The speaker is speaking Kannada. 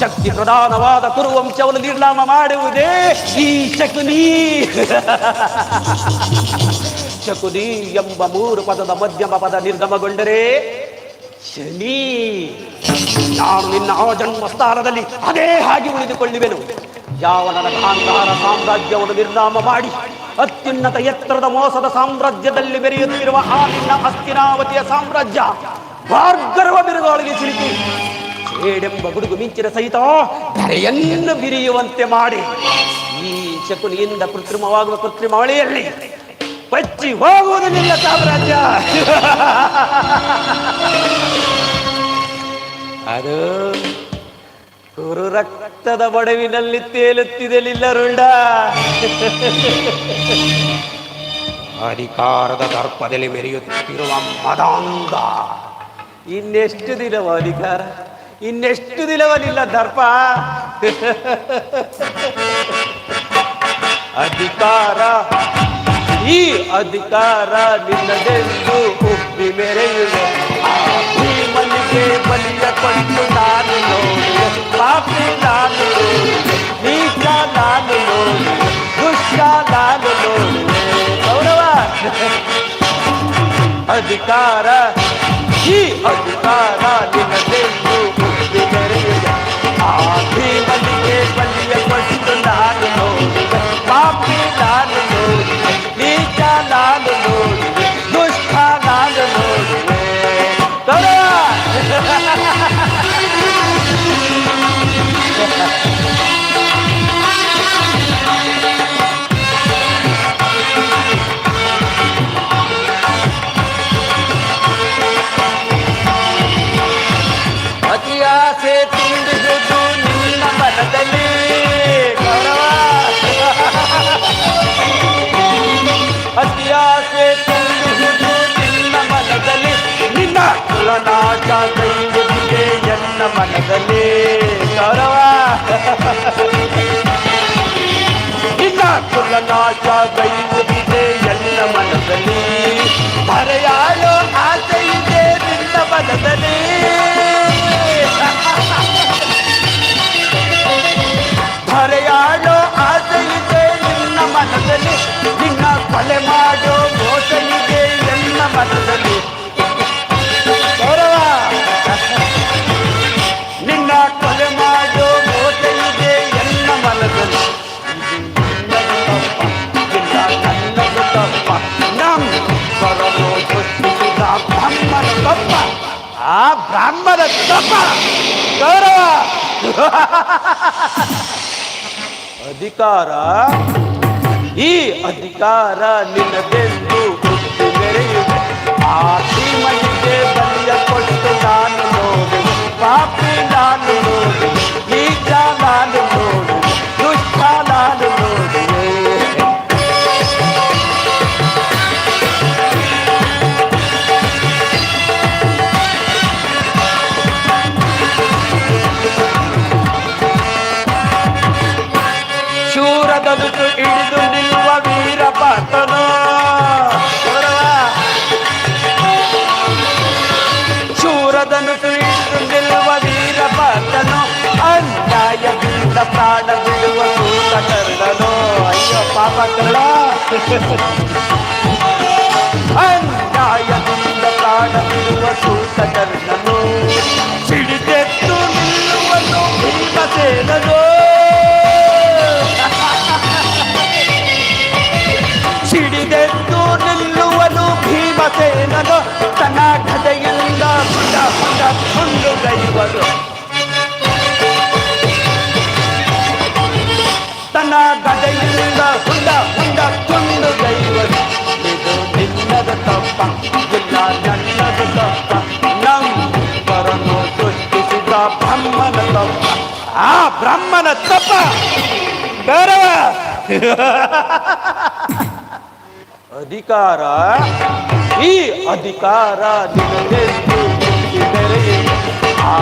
ಶಕ್ತಿ ಪ್ರಧಾನವಾದ ಕುರುವಂಶವನ್ನು ನಿರ್ನಾಮ ಮಾಡುವುದೇ ಈ ಶಕುನಿ. ಶಕುನಿ ಎಂಬ ಮೂರು ಪದದ ಮಧ್ಯಮ ಪದ ನಿರ್ಗಮಗೊಂಡರೆ ಶನಿ. ನಾನು ನಿನ್ನ ಆ ಜನ್ಮ ಸ್ಥಾನದಲ್ಲಿ ಅದೇ ಹಾಗೆ ಉಳಿದುಕೊಳ್ಳುವೆನು. ಯಾವ ನನ್ನ ಕಾಂತಾರ ಸಾಮ್ರಾಜ್ಯವನ್ನು ನಿರ್ನಾಮ ಮಾಡಿ ಅತ್ಯುನ್ನತ ಎತ್ತರದ ಮೋಸದ ಸಾಮ್ರಾಜ್ಯದಲ್ಲಿ ಬೆರೆಯುತ್ತಿರುವ ಆ ನಿನ್ನ ಅಸ್ತಿನಾವತಿಯ ಸಾಮ್ರಾಜ್ಯ ಭಾರ್ಗರ್ವ ಬಿರುಗಾಳಿಗೆ ಸಿಲುಕಿ. ಸೇಡೆಂಬ ಗುಡುಗು ಮಿಂಚಿನ ಸಹಿತ ಧರೆಯನ್ನು ಬಿರಿಯುವಂತೆ ಮಾಡಿ ಈ ಶಕುನಿಯಿಂದ ಕೃತ್ರಿಮವಾಗುವ ಕೃತ್ರಿಮ ಮಳೆಯಲ್ಲಿ ಬಚ್ಚಿ ಹೋಗುವುದು ನಿನ್ನ ಸಾಮ್ರಾಜ್ಯ. ಅದು ಕುರು ರಕ್ತದ ಬಡವಿನಲ್ಲಿ ತೇಲುತ್ತಿದೆ ರುಂಡ ಅಧಿಕಾರದ ದರ್ಪದಲ್ಲಿ ಬೆರೆಯುತ್ತಿರುವ ಮದಾಂಗ. ಇನ್ನೆಷ್ಟು ದಿನವ ಅಧಿಕಾರ? ಇನ್ನೆಷ್ಟು ದಿನವನಿಲ್ಲ ದರ್ಪ. ಅಧಿಕಾರ. ಈ ಅಧಿಕಾರ ನಿನ್ನದೆಂದು ಒಪ್ಪಿ ಮೆರೆಯುವೆ. ಮಲ್ಲಿಗೆ ಬಲಿಯ ಕೊಟ್ಟು ನಾನು ನೋಡುವೆ. ಪಾಪಿ ನಾನು ನೋಡುವೆ. ನೀಚ ನಾನು ದುಷ್ಟ ನಾನು ಗೌರವ. ಅಧಿಕಾರ. ಈ ಅಧಿಕಾರ ನಿನ್ನದೆಂದು ಕುಲನಾಟ ಕೈಯುವುದಿದೆ ಎನ್ನ ಮನದಲ್ಲಿ ಗೌರವ ನಿನ್ನ ಕುಲನಾಶ ಕೈಯುವುದಿದೆ ಬ್ರಾಹ್ಮಣ ತಪ್ಪ ಗೌರವ. ಅಧಿಕಾರ. ಈ ಅಧಿಕಾರ ನಿನ್ನದೆಂದು ಬುದ್ಧಿ ಮೆರೆಯುವೆ ಆ ಶ್ರೀಮನಿಗೆ ಬಲಿಯ ಕೊಟ್ಟು ನಾನು ನೋಡುವೆ. ಪಾಪಿ ಅನ್ಯಾಯದಿಂದ ಪ್ರಾಣ ಬಿಡುವ ಸೂತ ಕರ್ಣನು ಸಿಡಿದೆತ್ತು ನಿಲ್ಲುವನು ಭೀಮಸೇನನು ಸಿಡಿದೆದ್ದು ನಿಲ್ಲುವನು ಭೀಮಸೇನನು ತನ್ನ ಗದೆಯಿಂದ ಹುಂಡ ಹುಂಡ ಕೊಂಡು ಗೈವನು ತಪ್ಪ ನಂಬರನ್ನು ಸೃಷ್ಟಿಸಿದ ಬ್ರಹ್ಮನ ತಪ್ಪ ಆ ಬ್ರಹ್ಮನ ತಪ್ಪ ಗೌರವ ಅಧಿಕಾರ. ಈ ಅಧಿಕಾರ ನಿಮಗೆ. ಆ